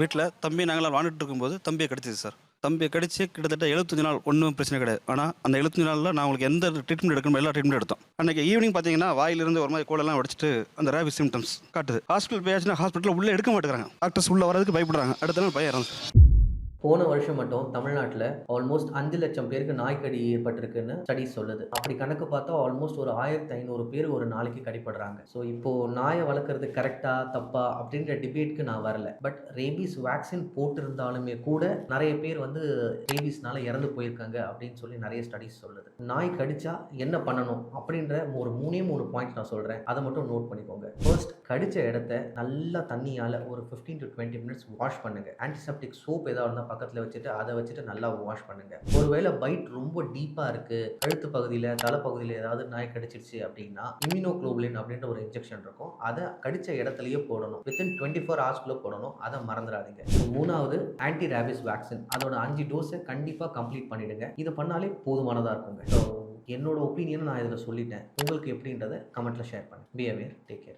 வீட்டில் தம்பி நாங்களாம் வாழ்ந்துட்டு இருக்கும்போது தம்பியை கடிச்சிது சார். தம்பியை கடிச்சு கிட்டத்தட்ட எழுபத்தஞ்சு நாள் ஒன்றும் பிரச்சனை கிடையாது. ஆனால் அந்த எழுபத்தஞ்சு நாளில் நான் உங்களுக்கு எந்த ட்ரீட்மெண்ட் எடுக்கணும் எல்லா ட்ரீட்மெண்ட் எடுத்தோம். அன்றைக்கி ஈவினிங் பார்த்தீங்கன்னா வாயிலிருந்து ஒரு மாதிரி கோலெல்லாம் உடச்சிட்டு அந்த ரேபி சிம்டம்ஸ் காட்டுது. ஹாஸ்பிட்டல் போயாச்சுன்னா ஹாஸ்பிட்டலில் உள்ளே எடுக்க மாட்டேங்கிறாங்க. டாக்டர்ஸ் உள்ளே வரதுக்கு பயப்படுறாங்க. அடுத்த நாள் பையன் இறந்து போன வருஷம் மட்டும் தமிழ்நாட்டில் ஆல்மோஸ்ட் அஞ்சு லட்சம் பேருக்கு நாய்க்கடி ஏற்பட்டிருக்குன்னு ஸ்டடிஸ் சொல்லுது. அப்படி கணக்கு பார்த்தா ஆல்மோஸ்ட் ஒரு ஆயிரத்தி ஐநூறு பேர் ஒரு நாளைக்கு கடிப்படுறாங்க ஸோ இப்போ நாயை வளர்க்குறது கரெக்டா தப்பா அப்படின்ற டிபேட்க்கு நான் வரல. பட் ரேபீஸ் வேக்சின் போட்டிருந்தாலுமே கூட நிறைய பேர் வந்து ரேபீஸ்னால இறந்து போயிருக்காங்க அப்படின்னு சொல்லி நிறைய ஸ்டடிஸ் சொல்லுது. நாய் கடிச்சா என்ன பண்ணணும் அப்படின்ற ஒரு மூணே மூணு பாயிண்ட் நான் சொல்கிறேன் அதை மட்டும் நோட் பண்ணிக்கோங்க. ஃபர்ஸ்ட் கடிச்ச இடத்த நல்லா தண்ணியால் ஒரு fifteen to twenty minutes wash பண்ணுங்க. ஆன்டிசெப்டிக் சோப் ஏதாவது இருந்தால் பக்கத்தில் வச்சுட்டு அதை வச்சுட்டு நல்லா வாஷ் பண்ணுங்க. ஒருவேளை பைட் ரொம்ப டீப்பாக இருக்கு கழுத்து பகுதியில் தலைப்பகுதியில் ஏதாவது நாய் கடிச்சிருச்சு அப்படின்னா இம்யூனோக்ளோபுலின் அப்படின்ற ஒரு இன்ஜெக்ஷன் இருக்கும். அதை கடிச்ச இடத்துலயே போடணும். வித்தின் டுவெண்ட்டி ஃபோர் ஹவர்ஸ்க்குள்ளே போடணும். அதை மறந்துடாதீங்க. மூணாவது ஆன்டி ரேபிஸ் வேக்சின் அதோட அஞ்சு டோஸை கண்டிப்பாக கம்ப்ளீட் பண்ணிடுங்க. இது பண்ணாலே போதுமானதாக இருக்குங்க. ஸோ என்னோட ஒப்பீனியனை நான் இதில் சொல்லிட்டேன். உங்களுக்கு எப்படின்றத கமெண்ட்டில் ஷேர் பண்ணேன் பி அவேர் டேக் கேர்